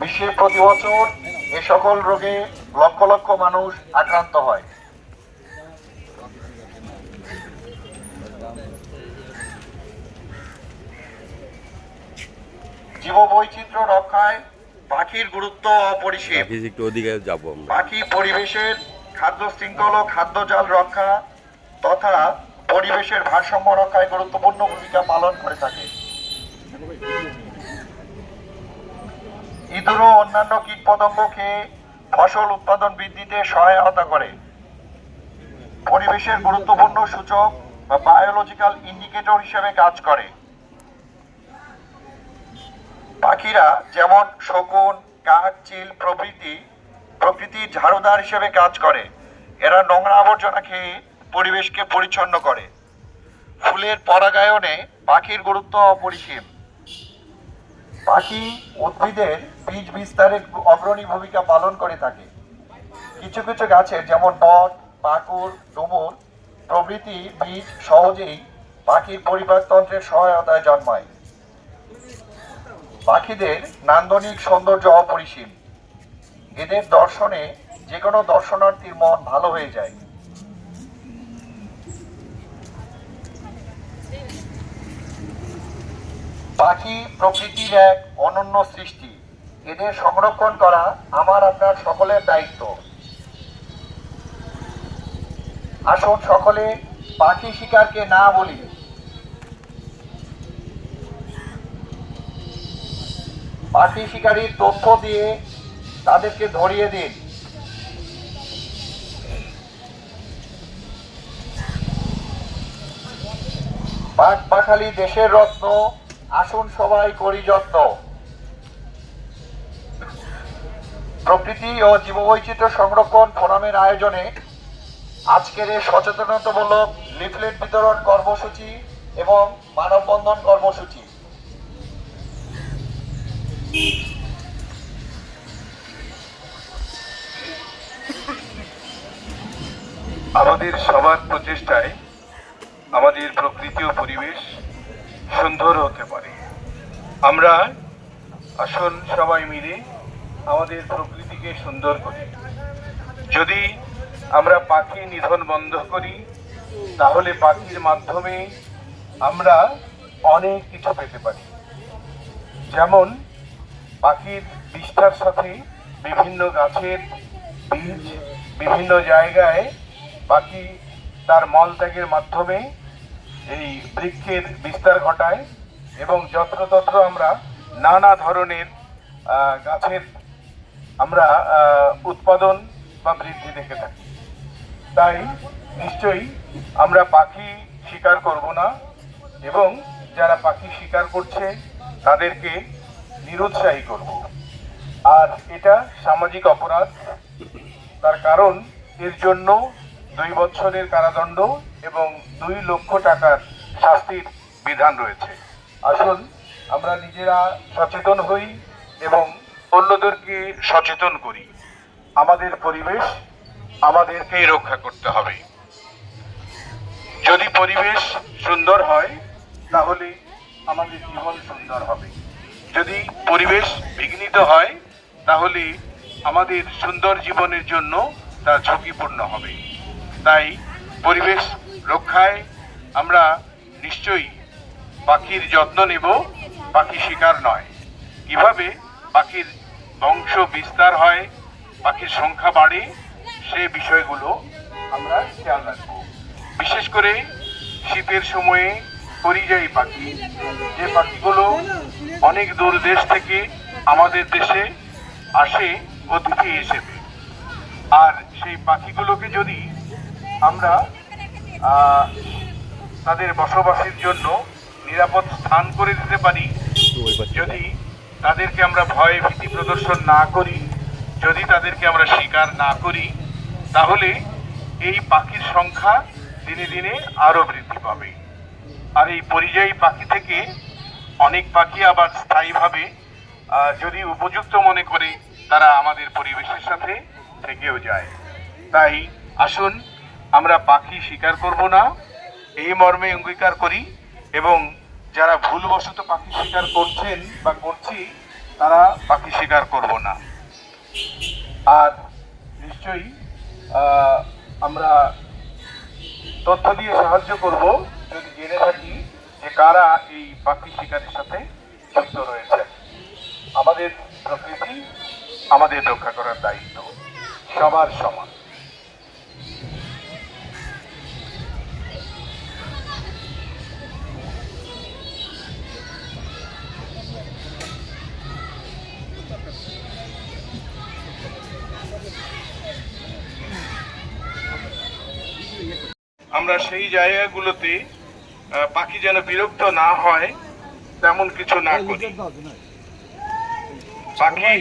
বিশ্বে প্রতি বছর এ সকল রোগে লক্ষ লক্ষ মানুষ আক্রান্ত হয়। জীববৈচিত্র্য রক্ষায় পাখির গুরুত্ব অপরিসীম। যাব পাখি পরিবেশের খাদ্য শৃঙ্খল ও খাদ্য জাল রক্ষা তথা পরিবেশের ভারসাম্য রক্ষায় গুরুত্বপূর্ণ ভূমিকা পালন করে থাকে। ইঁদুর ও অন্যান্য কীটপতঙ্গ খেয়ে ফসল উৎপাদন বৃদ্ধিতে সহায়তা করে। পরিবেশের গুরুত্বপূর্ণ সূচক বা বায়োলজিক্যাল ইন্ডিকেটর হিসেবে কাজ করে। পাখিরা যেমন শকুন, কাক, চিল প্রভৃতি, প্রকৃতির ঝাড়ুদার হিসেবে কাজ করে। এরা নোংরা আবর্জনা খেয়ে পরিবেশকে পরিচ্ছন্ন করে। ফুলের পরাগায়নে পাখির গুরুত্ব অপরিসীম। পাখি উদ্ভিদের বীজ বিস্তারের অগ্রণী ভূমিকা পালন করে থাকে। কিছু কিছু গাছের যেমন বট পাকুড় ডুমুর, প্রভৃতি বীজ সহজেই পাখির পরিপাকতন্ত্রের সহায়তায় জন্মায়। পাখিদের নান্দনিক সৌন্দর্য অপরিসীম। এদের দর্শনে যে কোনো দর্শনার্থীর মন ভালো হয়ে যায়। পাখি প্রকৃতির এক অনন্য সৃষ্টি। এদের সংরক্ষণ করা আমার আপনার সকলের দায়িত্ব। আসুন সকলে পাখি শিকারকে না বলি। পাখি শিকারীর তথ্য দিয়ে তাদেরকে ধরিয়ে দিন। পাক পাখালি দেশের রত্ন আসুন সবাই, করি যত্ন। প্রকৃতি ও জীববৈচিত্র্য সংরক্ষণ ফোরামের আয়োজনে আজকের এই সচেতনতামূলক লিফলেট বিতরণ কর্মসূচি এবং মানববন্ধন কর্মসূচি। আমাদের সবার প্রচেষ্টায়, আমাদের প্রকৃতি ও পরিবেশ সুন্দর হতে পারে। আমরা আসুন সবাই মিলে আমাদের প্রকৃতিকে সুন্দর করি। যদি আমরা পাখি নিধন বন্ধ করি, তাহলে পাখির মাধ্যমে আমরা অনেক কিছু পেতে পারি। যেমন পাখির বিষ্ঠার সাথে বিভিন্ন গাছের বীজ বিভিন্ন জায়গায় পাখি তার মলত্যাগের মাধ্যমে এই বৃক্ষের বিস্তার ঘটায় এবং যত্রতত্র আমরা নানা ধরনের গাছের আমরা উৎপাদন বা বৃদ্ধি দেখে থাকি। তাই নিশ্চয়ই আমরা পাখি শিকার করব না এবং যারা পাখি শিকার করছে তাদেরকে নিরুৎসাহী করব। আর এটা সামাজিক অপরাধ। তার কারণ এর জন্য দুই বছরের কারাদণ্ড এবং দুই লক্ষ টাকার শাস্তির বিধান রয়েছে। আসুন, আমরা নিজেরা সচেতন হই এবং অন্যদেরকে সচেতন করি। আমাদের পরিবেশ আমাদেরকেই রক্ষা করতে হবে। যদি পরিবেশ সুন্দর হয়, তাহলে আমাদের জীবন সুন্দর হবে। যদি পরিবেশ বিঘ্নিত হয়, তাহলে আমাদের সুন্দর জীবনের জন্য তা ঝুঁকিপূর্ণ হবে। তাই পরিবেশ রক্ষায় আমরা নিশ্চয়ই পাখির যত্ন নেব, পাখি শিকার নয়। কীভাবে পাখির বংশ বিস্তার হয়, পাখির সংখ্যা বাড়ে, সে বিষয়গুলো আমরা খেয়াল রাখব। বিশেষ করে শীতের সময়ে পরিযায়ী পাখি। যে পাখিগুলো অনেক দূর দেশ থেকে আমাদের দেশে আসে অতিথি হিসেবে। আর সেই পাখিগুলোকে যদি আমরা তাদের বসবাসের জন্য নিরাপদ স্থান করে দিতে পারি। যদি তাদেরকে আমরা ভয় ভীতি প্রদর্শন না করি, যদি তাদেরকে আমরা শিকার না করি, তাহলে এই পাখির সংখ্যা দিনে দিনে আরও বৃদ্ধি পাবে। আর এই পরিযায়ী পাখি থেকে অনেক পাখি আবার স্থায়ীভাবে যদি উপযুক্ত মনে করে, তারা আমাদের পরিবেশের সাথে থেকেও যায়। তাই আসুন আমরা পাখি শিকার করব না। এই মর্মে অঙ্গীকার করি এবং যারা ভুলবশত পাখি শিকার করছেন বা করছি, তারা পাখি শিকার করব না। আর নিশ্চয়ই আমরা তথ্য দিয়ে সাহায্য করব যদি জেনে থাকি যে কারা এই পাখি শিকারের সাথে যুক্ত রয়েছে আমাদের প্রকৃতি আমাদের রক্ষা করার দায়িত্ব, সবার সমান। আমরা সেই জায়গাগুলোতে পাখি যেন বিরক্ত না হয় তেমন কিছু না করি। পাখি